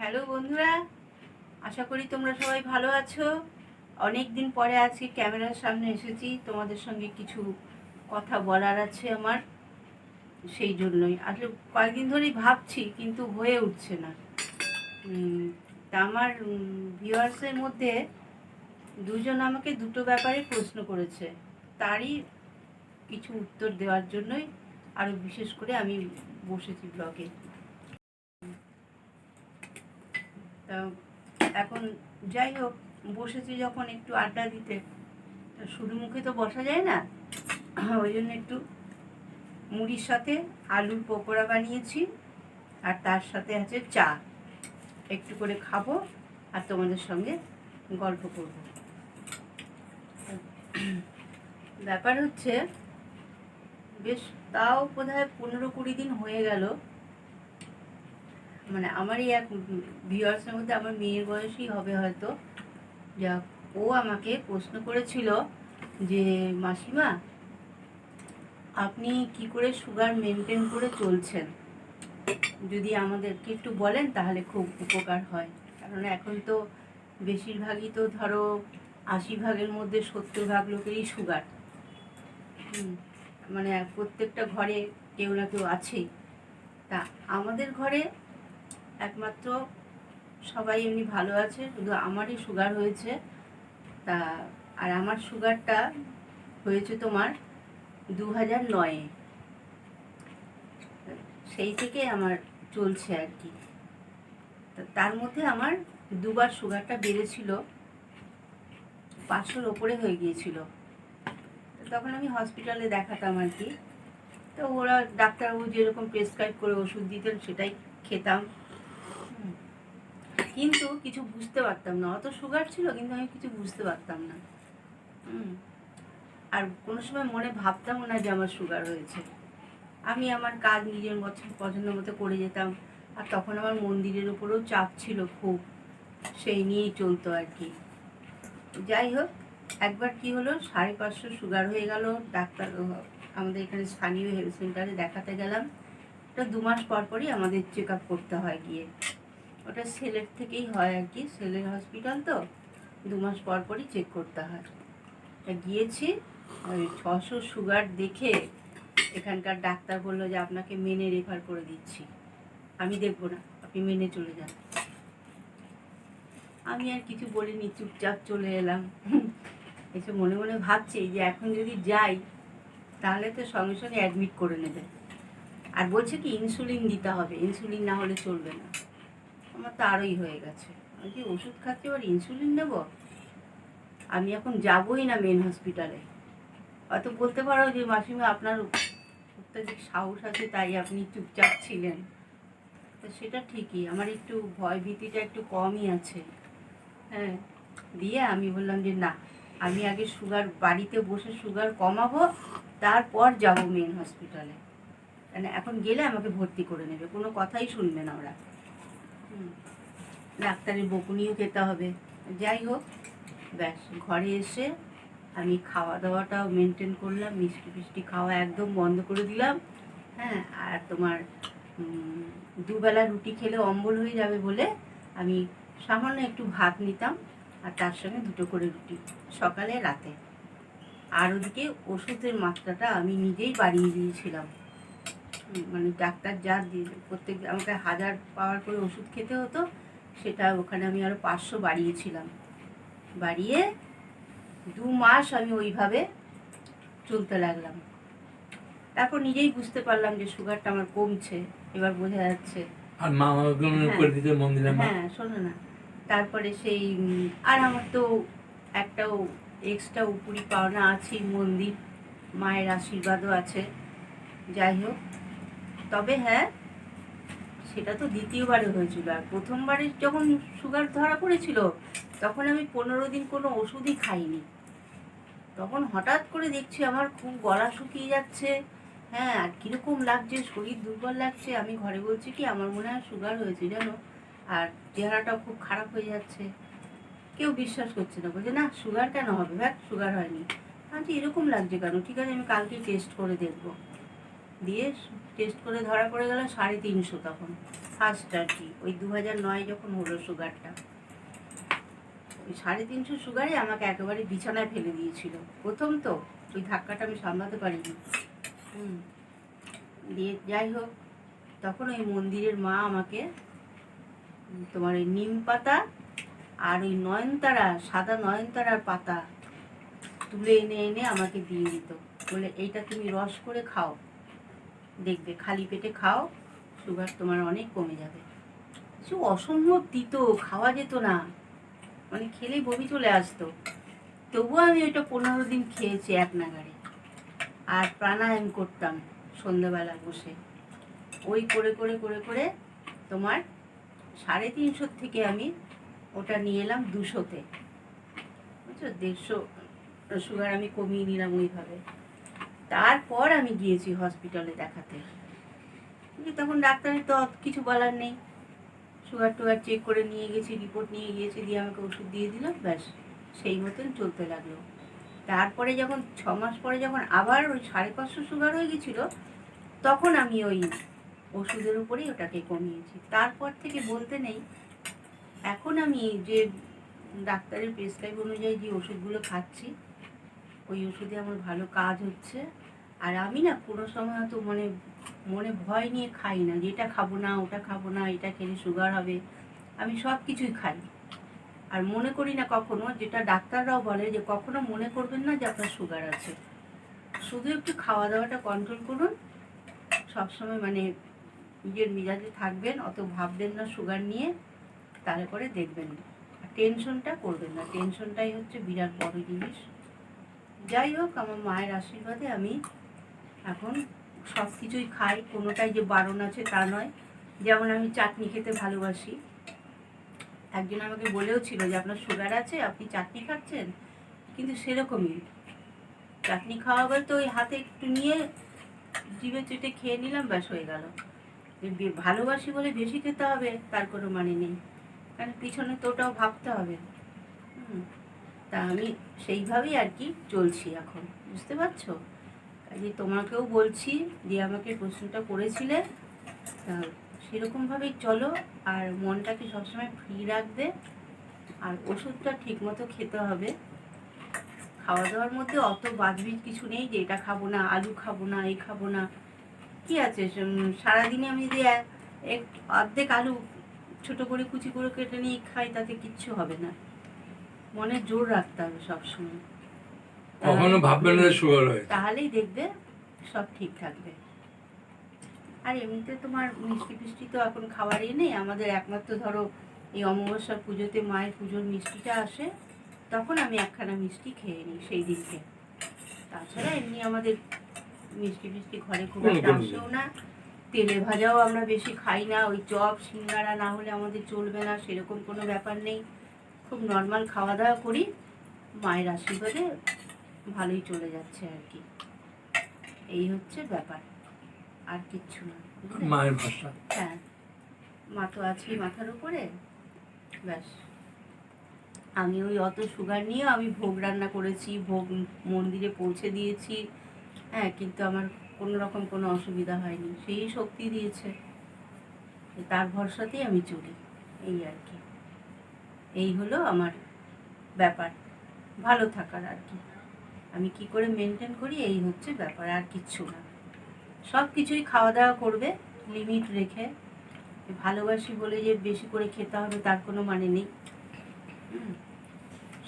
Hello বন্ধুরা, আশা করি তোমরা সবাই ভালো আছো। অনেক দিন পরে আজকে ক্যামেরার সামনে এসেছি, তোমাদের সঙ্গে কিছু কথা বলার আছে আমার, সেই জন্যই। আসলে কয়েকদিন ধরেই ভাবছি, কিন্তু হয়ে উঠছে না। তা আমার ভিউয়ার্সের মধ্যে দুজন আমাকে দুটো ব্যাপারে প্রশ্ন করেছে। তারই কিছু উত্তর দেওয়ার জন্যই আরও বিশেষ করে আমি বসেছি ব্লগে তা এখন যাই হোক, বসেছি যখন একটু আড্ডা দিতে। শুধু মুখে তো বসা যায় না। ওই জন্য একটু মুড়ির সাথে আলুর পকোড়া বানিয়েছি, আর তার সাথে আছে চা। একটু করে খাব আর তোমাদের সঙ্গে গল্প করব। ব্যাপার হচ্ছে, বেশ তাও বোধ হয় পনেরো কুড়ি দিন হয়ে গেল। মানে আমারই এক ভিউয়ার্সের মধ্যে আমার মেয়ের বয়সই হবে হয়তো। যা ও আমাকে প্রশ্ন করেছিল যে, মাসিমা, আপনি কি করে সুগার মেনটেন করে চলছেন? যদি আমাদেরকে একটু বলেন তাহলে খুব উপকার হয়। কারণ এখন তো বেশিরভাগই তো ধরো আশি ভাগের মধ্যে সত্তর ভাগ লোকেরই সুগার মানে প্রত্যেকটা ঘরে কেউ না কেউ আছেই। তা আমাদের ঘরে একমাত্র সবাই এমনি ভালো আছে, শুধু আমারই সুগার হয়েছে। তা, আর আমার সুগারটা হয়েছে তোমার দু হাজার নয়ে। সেই থেকে আমার চলছে আর কি। তার মধ্যে আমার দুবার সুগারটা বেড়েছিল, পাঁচশোর ওপরে হয়ে গিয়েছিল। তখন আমি হসপিটালে দেখাতাম আর কি। তো ওরা ডাক্তারবাবু যেরকম প্রেসক্রাইব করে ওষুধ দিতেন, সেটাই খেতাম। কিন্তু কিছু বুঝতে পারতাম না। অত সুগার ছিল, কিন্তু আমি কিছু বুঝতে পারতাম না। আর কোনো সময় মনে ভাবতামও না যে আমার সুগার হয়েছে। আমি আমার কাজ নিজের মতো পছন্দ মতো করে যেতাম। আর তখন আমার মন্দিরের উপরেও চাপ ছিল খুব। সেই নিয়েই চলতো আর কি। যাই হোক, একবার কি হলো, সাড়ে পাঁচশো সুগার হয়ে গেল। ডাক্তার আমাদের এখানে স্থানীয় হেলথ সেন্টারে দেখাতে গেলাম। ওটা দু মাস পর পরই আমাদের চেক আপ করতে হয় গিয়ে। ওটা সেলের থেকেই হয় আর কি সেলের হসপিটাল তো, দু মাস পর পরই চেক করতে হয়। তা গিয়েছি, ওই ছশো সুগার দেখে এখানকার ডাক্তার বলল যে, আপনাকে মেনে রেফার করে দিচ্ছি। আমি দেখব না, আপনি মেনে চলে যান। আমি আর কিছু বলিনি, চুপচাপ চলে এলাম। এসে মনে মনে ভাবছি যে, এখন যদি যাই, তাহলে তো সঙ্গে সঙ্গে অ্যাডমিট করে নেবে। আর বলছে কি ইনসুলিন দিতে হবে ইনসুলিন না হলে চলবে না। আমার তো আরোই হয়ে গেছে। আমি কি ওষুধ খাচ্ছি, আবার ইনসুলিন নেব? আমি এখন যাবই না মেন হসপিটালে হয়তো বলতে পারো যে মাসিমা, আপনার অত্যাধিক সাহস আছে, তাই আপনি চুপচাপ ছিলেন। তো সেটা ঠিকই, আমার একটু ভয় ভীতিটা একটু কমই আছে। হ্যাঁ দিয়ে আমি বললাম যে না, আমি আগে সুগার বাড়িতে বসে সুগার কমাবো, তারপর যাব মেন হসপিটালে মানে এখন গেলে আমাকে ভর্তি করে নেবে, কোনো কথাই শুনবে না ওরা। ডাক্তারের বকুনিও খেতে হবে। যাই হোক, ব্যাস, ঘরে এসে আমি খাওয়া দাওয়াটাও মেনটেন করলাম, মিষ্টি ফিষ্টি খাওয়া একদম বন্ধ করে দিলাম। হ্যাঁ আর তোমার দুবেলা রুটি খেলে অম্বল হয়ে যাবে বলে আমি সামান্য একটু ভাত নিতাম আর তার সঙ্গে দুটো করে রুটি, সকালে রাতে। আর ওদিকে ওষুধের মাত্রাটা আমি নিজেই বাড়িয়ে দিয়েছিলাম। মানে ডাক্তার যা দিয়ে প্রত্যেক আমাকে হাজার পাওয়ার করে ওষুধ খেতে হতো সেটা ওখানে আমি আরও পাঁচশো বাড়িয়েছিলাম। বাড়িয়ে দু মাস আমি ওইভাবে চলতে লাগলাম। তারপর নিজেই বুঝতে পারলাম যে সুগারটা আমার কমছে এবার বোঝা যাচ্ছে। আর মা হ্যাঁ। করে দিতে হ্যাঁ শোনো না। তারপরে সেই আর আমার তো একটাও এক্সট্রা উপরি পাওনা আছে মন্দির মায়ের আশীর্বাদও আছে। যাই হোক। তবে হ্যাঁ সেটা তো দ্বিতীয়বারে হয়েছিল। আর প্রথমবারে যখন সুগার ধরা পড়েছিল, তখন আমি পনেরো দিন কোনো ওষুধই খাইনি। তখন হঠাৎ করে দেখছি আমার খুব গলা শুকিয়ে যাচ্ছে। হ্যাঁ আর কীরকম লাগছে, শরীর দুর্বল লাগছে। আমি ঘরে বলছি কি, আমার মনে হয় সুগার হয়েছে জানো? আর চেহারাটাও খুব খারাপ হয়ে যাচ্ছে। কেউ বিশ্বাস করছে না। বলছে, না সুগার কেন হবে? দেখ সুগার হয়নি। আচ্ছা এরকম লাগছে কেন? ঠিক আছে, আমি কালকে টেস্ট করে দেখব। দিয়ে টেস্ট করে ধরা পড়ে গেল সাড়ে তিনশো তখন। ফার্স্ট আর কি ওই দু হাজার নয় যখন হলো সুগারটা ওই সাড়ে তিনশো সুগারে আমাকে একেবারে বিছানায় ফেলে দিয়েছিল। প্রথম তো, ওই ধাক্কাটা আমি সামলাতে পারিনি। হুম। দিয়ে যাই হোক, তখন ওই মন্দিরের মা আমাকে তোমার ওই নিম পাতা আর ওই নয়নতারা, সাদা নয়নতারার পাতা তুলে এনে এনে আমাকে দিয়ে দিত। বলে, এইটা তুমি রস করে খাও। দেখবে, খালি পেটে খাও, সুগার তোমার অনেক কমে যাবে। কিছু অসম্ভব দিত খাওয়া যেত না। মানে খেলেই বমি চলে আসতো। তবুও আমি ওইটা পনেরো দিন খেয়েছি এক নাগারে আর প্রাণায়াম করতাম সন্ধ্যাবেলা বসে। ওই করে করে করে করে তোমার সাড়ে তিনশোর থেকে আমি ওটা নিয়ে এলাম দুশোতে। বুঝছ? দেড়শো, সুগার আমি কমিয়ে নিলাম ওইভাবে। তারপর আমি গিয়েছি হসপিটালে দেখাতে। তখন ডাক্তারের তো কিছু বলার নেই। সুগার টুগার চেক করে নিয়ে গেছি রিপোর্ট নিয়ে গিয়েছি, দিয়ে আমাকে ওষুধ দিয়ে দিল, ব্যাস, সেই মতন চলতে লাগল। তারপরে যখন, ছ মাস পরে যখন আবার ওই সাড়ে পাঁচশো সুগার হয়ে গেছিল, তখন আমি ওই ওষুধের উপরেই ওটাকে কমিয়েছি। তারপর থেকে বলতে নেই। এখন আমি যে ডাক্তারের প্রেসক্রাইব অনুযায়ী যে ওষুধগুলো খাচ্ছি ওই ওষুধে আমার ভালো কাজ হচ্ছে। আর আমি না কোনো সময় তো মনে মনে ভয় নিয়ে খাই না। যে এটা খাব না, ওটা খাব না, এটা খেলে সুগার হবে। আমি সব কিছুই খাই। আর মনে করি না কখনো, যেটা ডাক্তাররাও বলে যে কখনো মনে করবেন না যে আপনার সুগার আছে। শুধু একটু খাওয়া দাওয়াটা কন্ট্রোল করুন। সবসময় মানে নিজের মেজাজে থাকবেন, অত ভাববেন না সুগার নিয়ে। করে দেখবেন। টেনশনটা করবেন না। টেনশনটাই হচ্ছে বিরাট বড় জিনিস। যাই হোক আমার মায়ের আশীর্বাদে আমি এখন সব কিছুই খাই কোনোটাই যে বারণ আছে তা নয়। যেমন আমি চাটনি খেতে ভালোবাসি। একজন আমাকে বলেও ছিল যে আপনার সুগার আছে আপনি চাটনি খাচ্ছেন? কিন্তু সেরকমই। চাটনি খাওয়া বলতে ওই হাতে একটু নিয়ে জিভে চেটে খেয়ে নিলাম ব্যাস হয়ে গেল। ভালোবাসি বলে বেশি খেতে হবে তার কোনো মানে নেই। কারণ পিছনে তো ওটাও ভাবতে হবে। হুম, তা আমি সেইভাবেই আর কি চলছি এখন, বুঝতে পারছ? কাজে তোমাকেও বলছি যে আমাকে প্রশ্নটা করেছিলে, তা সেরকমভাবেই চলো, আর মনটাকে সবসময় ফ্রি রাখবে, আর ওষুধটা ঠিকমতো খেতে হবে। খাওয়া দাওয়ার মধ্যে অত বাজবিজ কিছু নেই যে এটা খাব না, আলু খাব না, এই খাব না। কি আছে? সারাদিনে আমি এ- এক অর্ধেক আলু ছোট করে কুচি করে কেটে নিয়ে খাই, তাতে কিচ্ছু হবে না। মনে জোর রাখতে হবে সবসময়। কখনো ভাববেন না সুগার হয়েছে। তাহলেই দেখবে সব ঠিক থাকবে। আর এমনিতে তোমার মিষ্টি ফিষ্টি তো এখন খাওয়ারই নেই। আমাদের একমাত্র ধরো এই অমাবস্যার পুজোতে মায়ের পুজোর মিষ্টিটা আসে তখন আমি একখানা মিষ্টি খেয়ে নিই সেই দিনকে। তাছাড়া এমনি আমাদের মিষ্টি ফিষ্টি ঘরে খুব একটা আসেও না। তেলে ভাজাও আমরা বেশি খাই না। ওই চপ সিঙ্গারা না হলে আমাদের চলবে না সেরকম কোনো ব্যাপার নেই। খুব নর্মাল খাওয়া দাওয়া করি মায়ের আশীর্বাদে ভালোই চলে যাচ্ছে আর কি। এই হচ্ছে ব্যাপার আর কিচ্ছু না মায়ের ভাষা। হ্যাঁ মা তো আছেই মাথার উপরে ব্যাস। আমি ওই অত সুগার নিয়ে আমি ভোগ রান্না করেছি ভোগ মন্দিরে পৌঁছে দিয়েছি হ্যাঁ কিন্তু আমার কোনো রকম কোনো অসুবিধা হয়নি সেই শক্তি দিয়েছে। তার ভরসাতেই আমি চলি এই আর কি। এই হলো আমার ব্যাপার। ভালো থাকার আর কি। আমি কি করে মেনটেন করি? এই হচ্ছে ব্যাপার, আর কিচ্ছু না। সব কিছুই খাওয়া দাওয়া করবে লিমিট রেখে। ভালোবাসি বলে যে বেশি করে খেতে হবে, তার কোনো মানে নেই।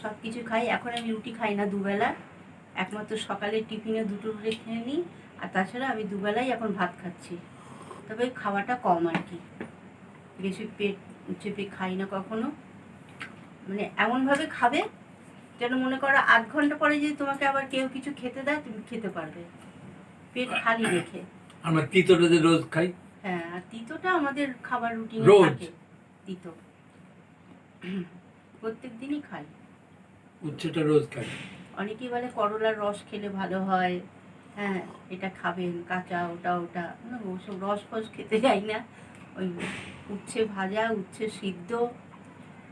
সব কিছু খাই। এখন আমি রুটি খাই না দুবেলা। একমাত্র সকালে টিফিনে দুটো রুটি খেয়ে নিই। আর তাছাড়া আমি দুবেলাই এখন ভাত খাচ্ছি। তবে খাওয়াটা কম আর কি। বেশি পেট চেপে খাই না কখনো। মানে এমনভাবে খাবে যেন মনে করো আধ ঘণ্টা পরে যদি তোমাকে আবার কেউ কিছু খেতে দেয় তুমি খেতে পারবে। পেট খালি রেখে। আমরা তিতোটা যে রোজ খাই? হ্যাঁ আর তিতোটা আমাদের খাবার রুটিনে থাকে। তিতো। প্রত্যেক দিনই খাই। উচ্ছেটা রোজ খাই। অনেকেই বলে করলার রস খেলে ভালো হয়। হ্যাঁ এটা খাবেন কাঁচা ওটা ওটা। না ওসব রস ফস খেতে যাই না। ওই উচ্ছে ভাজা উচ্ছে সিদ্ধ।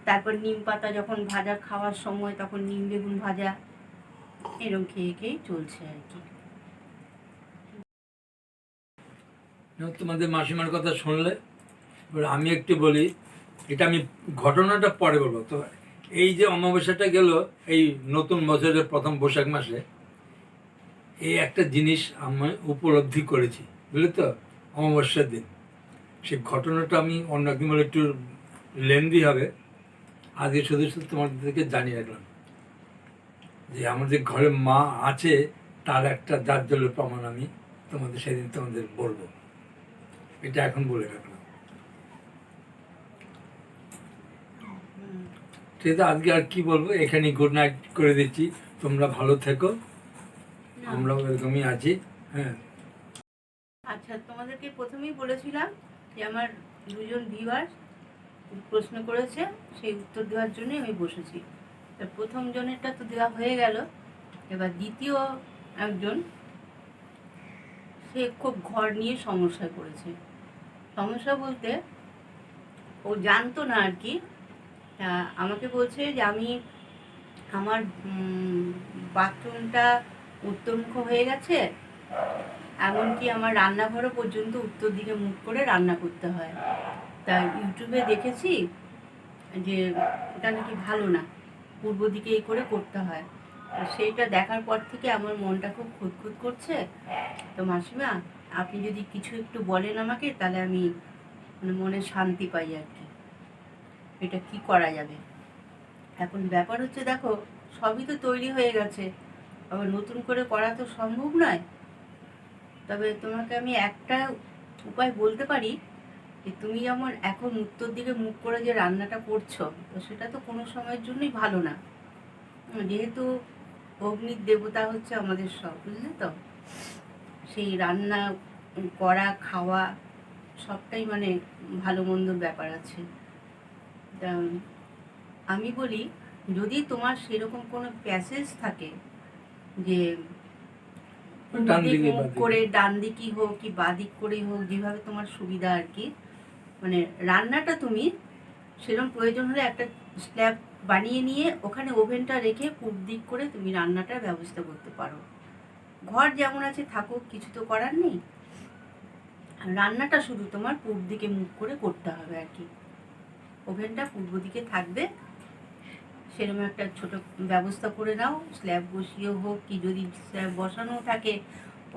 তারপর নিম পাতা যখন ভাজা খাওয়ার সময় তখন নিম বেগুন ভাজা, এরম খেয়ে খেয়েই চলছে আর কি। তোমাদের মাসিমার কথা শুনলে? আমি একটু বলি, এটা আমি ঘটনাটা পরে বলব। তো এই যে অমাবস্যাটা গেল, এই নতুন বছরের প্রথম বৈশাখ মাসে, এই একটা জিনিস আমি উপলব্ধি করেছি, বুঝলি তো? অমাবস্যার দিন। সেই ঘটনাটা আমি অন্য একদিন বলে একটু লেন্দি হবে। আজকে শুধু শুধু তোমাদেরকে জানিয়ে রাখলাম। যে আমাদের ঘরে মা আছে তার একটা দার্জলের প্রমাণ আমি তোমাদের সেদিন তোমাদের বলব। এটা এখন বলে রাখলাম। ঠিক আছে আজকে আর কি বলব? এখানে গুড নাইট করে দিচ্ছি। তোমরা ভালো থেকো। আমরাও এরকমই আছি। হ্যাঁ। আচ্ছা তোমাদেরকে প্রথমেই বলেছিলাম যে আমার দুজন ভিউয়ার প্রশ্ন করেছে, সেই উত্তর দেওয়ার জন্য আমি বসেছি। প্রথম জনেরটা তো দেওয়া হয়ে গেল। এবার দ্বিতীয় একজন, সে খুব ঘর নিয়ে সমস্যায় পড়েছে সমস্যা বলতে ও জানতো না আর কি। আমাকে বলছে যে আমি আমার বাথরুমটা উত্তরমুখ হয়ে গেছে, এমনকি আমার রান্নাঘরও পর্যন্ত উত্তর দিকে মুখ করে রান্না করতে হয়। তা ইউটিউবে দেখেছি যে এটা নাকি ভালো না। পূর্ব দিকে এই করে করতে হয়। তো সেইটা দেখার পর থেকে আমার মনটা খুব খুঁতখুত করছে। তো মাসিমা, আপনি যদি কিছু একটু বলেন আমাকে, তাহলে আমি মানে মনে শান্তি পাই আর কি। এটা কি করা যাবে? এখন ব্যাপার হচ্ছে, দেখো, সবই তো তৈরি হয়ে গেছে। আবার নতুন করে করা তো সম্ভব নয়। তবে তোমাকে আমি একটা উপায় বলতে পারি যে তুমি যেমন এখন উত্তর দিকে মুখ করে যে রান্নাটা করছ তো সেটা তো কোনো সময়ের জন্যই ভালো না। যেহেতু অগ্নির দেবতা হচ্ছে আমাদের সব বুঝলে তো? সেই রান্না করা খাওয়া সবটাই মানে ভালো মন্দর ব্যাপার আছে। তা আমি বলি যদি তোমার সেরকম কোনো প্যাসেজ থাকে যে ডান দিকে মুখ করে ডান দিকই হোক কি বাদিক করেই হোক যেভাবে তোমার সুবিধা আর কি মানে রান্নাটা তুমি সেরকম প্রয়োজন হলে একটা স্ল্যাব বানিয়ে নিয়ে ওখানে ওভেনটা রেখে পূব দিক করে তুমি রান্নাটার ব্যবস্থা করতে পারো। ঘর যেমন আছে থাকুক, কিছু তো করার নেই। রান্নাটা শুধু তোমার পূব দিকে মুখ করে করতে হবে আর কি। ওভেনটা পূর্ব দিকে থাকবে। সেরকম একটা ছোট ব্যবস্থা করে নাও স্ল্যাব বসিয়েও হোক কি যদি স্ল্যাব বসানো থাকে,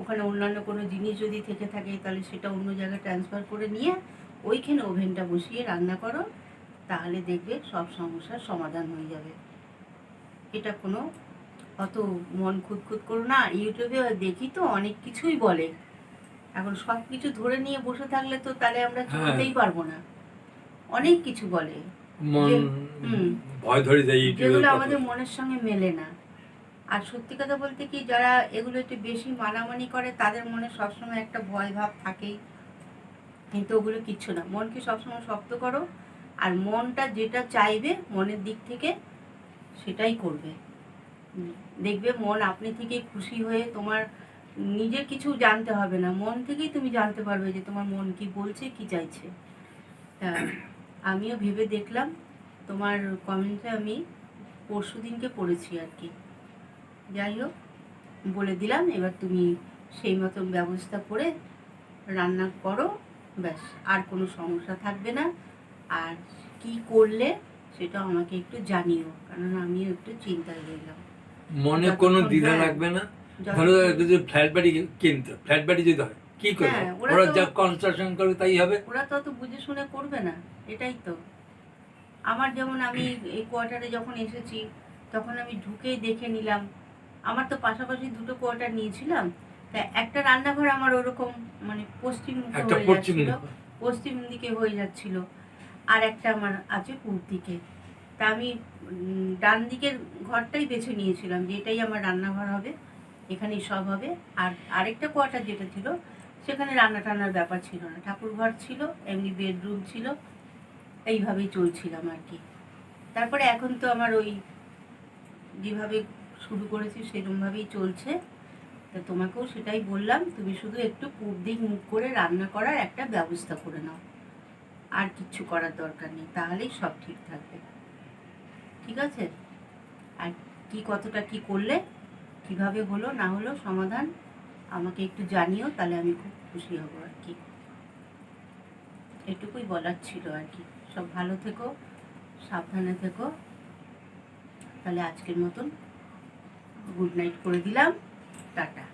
ওখানে অন্যান্য কোনো জিনিস যদি থেকে থাকে তাহলে সেটা অন্য জায়গায় ট্রান্সফার করে নিয়ে ওইখানে ওভেনটা বসিয়ে রান্না করো তাহলে দেখবে সব সমস্যার সমাধান হয়ে যাবে। এটা কোনো অত মন খুঁতখুত করো না ইউটিউবে দেখি তো অনেক কিছুই বলে। এখন সব কিছু ধরে নিয়ে বসে থাকলে তো তাহলে আমরা হ্যাঁ। চলতেই পারব না। অনেক কিছু বলে। হুম। ভয় ধরে যায় যেগুলো আমাদের মনের সঙ্গে মেলে না। আর সত্যি কথা বলতে কি যারা এগুলো একটু বেশি মানামানি করে তাদের মনে সবসময় একটা ভয় ভাব থাকেই। কিন্তু ওগুলো কিচ্ছু না। মনকে সবসময় শক্ত করো আর মনটা যেটা চাইবে মনের দিক থেকে সেটাই করবে। দেখবে মন আপনি থেকেই খুশি হয়ে তোমার নিজের কিছু জানতে হবে না। মন থেকেই তুমি জানতে পারবে যে তোমার মন কি বলছে, কি চাইছে। আমিও ভেবে দেখলাম, তোমার কমেন্টে আমি পরশু দিনকে পড়েছি আর কি। যাই হোক, বলে দিলাম, এবার তুমি সেই মতন ব্যবস্থা করে রান্না করো। ব্যাস আর কোনো সমস্যা থাকবে না। আর কি করলে সেটা আমাকে একটু জানিও কারণ আমিও একটু চিন্তায় রইলাম। মনে কোনো দ্বিধা। লাগবে না? ধরো যদি ফ্ল্যাট বাড়ি কিনতে ফ্ল্যাট বাড়ি যদি হয় কি করবে? হ্যাঁ, ওরা ওরা যা কনস্ট্রাকশন করবে তাই হবে? ওরা তো অত বুঝে শুনে করবে না এটাই তো। আমার যেমন আমি এই কোয়ার্টারে যখন এসেছি তখন আমি ঢুকেই দেখে নিলাম। আমার তো পাশাপাশি দুটো কোয়ার্টার নিয়েছিলাম তা একটা রান্নাঘর আমার ওরকম মানে পশ্চিম একটা হয়ে পশ্চিম পশ্চিম দিকে হয়ে যাচ্ছিল। আর একটা আমার আছে পূর্ব দিকে। তা আমি ডান দিকের ঘরটাই বেছে নিয়েছিলাম যে এটাই আমার রান্নাঘর হবে এখানেই সব হবে। আর আরেকটা কোয়ার্টার যেটা ছিল সেখানে রান্না টান্নার ব্যাপার ছিল না। ঠাকুর ঘর ছিল এমনি বেডরুম ছিল এইভাবেই চলছিলাম আর কি। তারপরে এখন তো আমার ওই যেভাবে শুরু করেছি সেরকমভাবেই চলছে। তা তোমাকেও সেটাই বললাম, তুমি শুধু একটু পূব দিক মুখ করে রান্না করার একটা ব্যবস্থা করে নাও। আর কিচ্ছু করার দরকার নেই, তাহলেই সব ঠিক থাকবে। ঠিক আছে? আর কি কতটা কি করলে কীভাবে হলো না হলো সমাধান আমাকে একটু জানিও, তাহলে আমি খুব খুশি হব আর কি। এটুকুই বলার ছিল আর কি। সব ভালো থেকো, সাবধানে থেকো। তাহলে আজকের মতন গুড নাইট করে দিলাম। টাটা